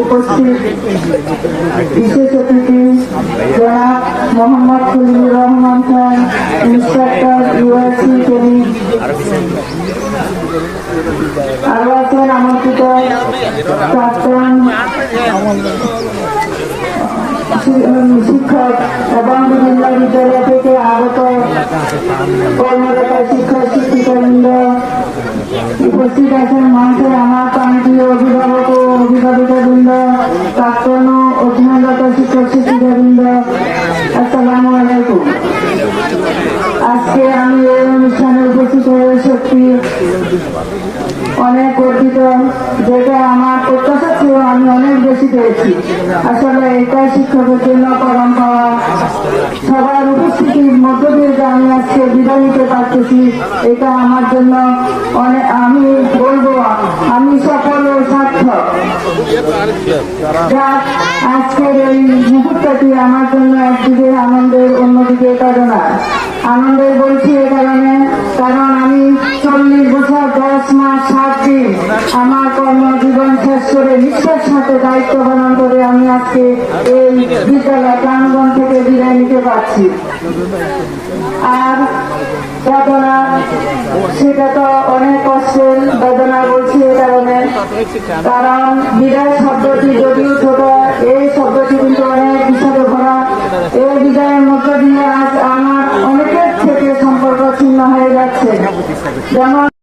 উপস্থিত বিশেষ অতিথি জনাব মোহাম্মদ খলিলুর রহমান খান, ইন্সপেক্টর ইউএসসি কেনি আরও আছেন শিক্ষক এবং বিদ্যালয় থেকে আগত কর্মরত শিক্ষক, শিক্ষিকাবৃন্দ উপস্থিত আছেন। মঞ্চে আমার অভিভাবিকাবৃন্দ প্রাক্তন অধ্যয়নরত শিক্ষক শিক্ষিকাবৃন্দ আসসালামু আলাইকুম। আজকে আমি এই অনুষ্ঠানে উপস্থিত হয়ে সত্যি অনেক গর্বিত। যেটা আমার প্রত্যাশা ছিল, আমি অনেক বেশি পেয়েছি। আসলে এটা শিক্ষকের জন্য পরম পাওয়া সবার উপস্থিতির মধ্য দিয়ে আমি আজকে বিদায় নিতে পারতেছি, এটা আমার জন্য অনেক আমি বলব আমি সফল যাক, আজকের এই মুহূর্তটি আমার জন্য একদিকে আনন্দের অন্যদিকে কারণা আনন্দের বলছি এ কারণে কারণ আমি চল্লিশ বছর দশ মাস সাত দিন আমার কর্মজীবন শেষ করে নিঃশ্বাস সাথে দায়িত্ব পালন করে আমি আজকে এই বিদ্যালয় প্রাঙ্গন থেকে বিদায় নিতে পারছি। আর বেদনা সেটা তো অনেক কষ্টের কারণে বিদায় শব্দটি যদিও ছোট, এই শব্দটি কিন্তু অনেক বিষয়ে ভরা। এই বিদায়ের মধ্য দিয়ে আজ আমার অনেকের থেকে সম্পর্ক ছিন্ন হয়ে যাচ্ছে। যেমন